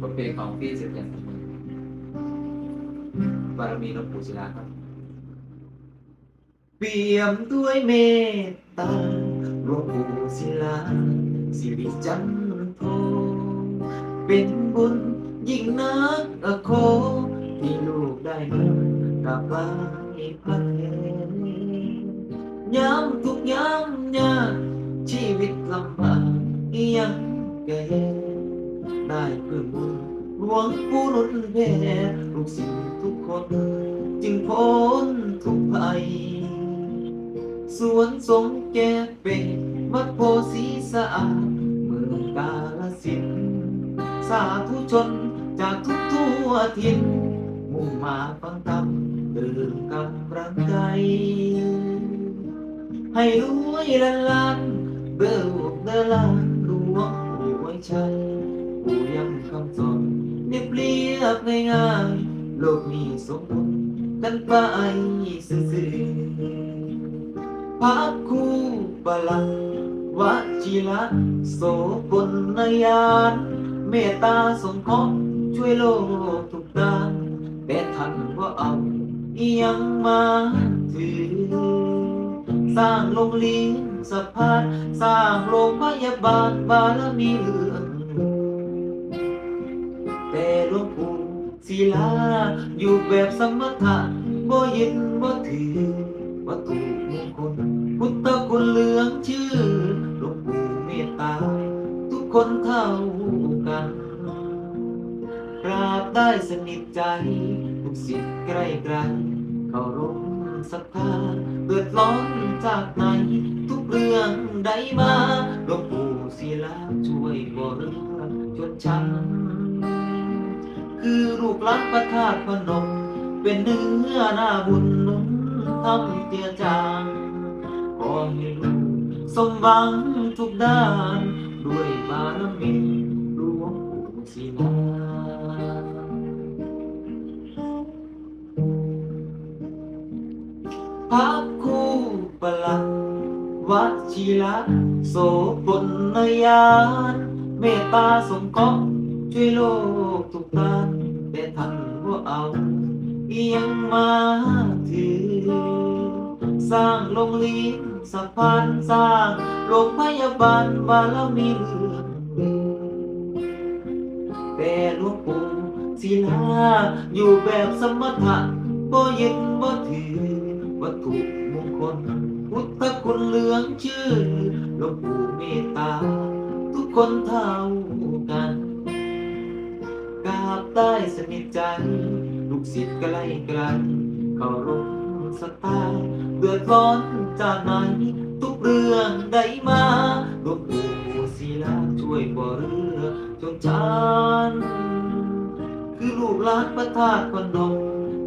บทเพลงของพี่เสียงเสมอบารมีหลวงปู่ศิลาครับเปี่ยมด้วยเมตตาหลวงปู่ศิลาสิริจันโทเป็นบุญยิ่งนักอโคที่ลูกได้มากราบไหว้พระเยามทุกยามยากชีวิตลำบากยังแก่ ได้เพึ่งบุญหลวงปู่หนุนแผ่ลูกศิษย์ทุกคน จึงพ้นทุกภัย สวนสมแก่เป็นวัดโพสีสะอาดเมืองกาลสินธุ์สาธุชนจากทุกทั่วทินมุ่งมาฟังธรรมเดินกำลังใจ ให้รวยล้านล้านเด้อลูกเดล้านหลวงปู่ไว้ใช้ปู่ ง่ายโลกนี้สมบูรณ์กันไปซื่อๆพระคูประหลัดวชิระโสพลนยานเมตตาสงเคราะห์ช่วยโลกทุกด้านแต่ท่านว่าเอาอีหยังมาถือ สร้างโรงเรียนสะพานสร้างโรงพยาบาลบารมีเหลือแต่หลวง ศิลาอยู่แบบสมถะบ่ยึดบ่ถือวัตถุมงคลพุทธคุณเหลืองชื่อหลวงปู่เมตตา ทุกคนเท่ากันกราบได้สนิทใจ ทุกสิ่งใกล้ไกลเคารพศรัทธาเดือดร้อนจากไหน ทุกเรื่องใดมาหลวงปู่ศิลาช่วยบ่เรื่อชนชั้น คือลูกหลานประทาตุพนม เป็นเนื้อหน้าบุญนุนทำเจือจางขอให้ลูกสมหวังทุกด้าน ด้วยบารมีหลวงปู่ศิลาพระครูประหลัดวัชิระโสพลนยานเมตตาสงเคราะห์ช่วยโลกทุกด้าน แต่ท่านว่าเอาเอียงมาถือ สร้างโรงเรียนสะพานสร้างโรงพยาบาลบารมีเหลือแต่หลวงปู่ศิลาอยู่แบบสมถะบ่ยึดบ่ถือ วัตถุมงคล พุทธคุณเหลืองชื่อหลวงปู่เมตตา ทุกคนเท่ากัน กราบได้สนิทใจลูกศิษย์ใกล้กันเคารพศรัทธาเดือดร้อนจากไหนทุกเรื่องได้มาหลวงปู่ศิลาช่วยบ่เรือจนชานคือลูกหลานประทาตุพนม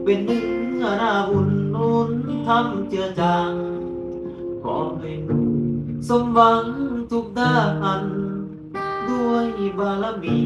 เป็นเนื้อหน้าบุญนุนทำเจือจางขอให้ลูสมหวังทุกด้านด้วยบารมี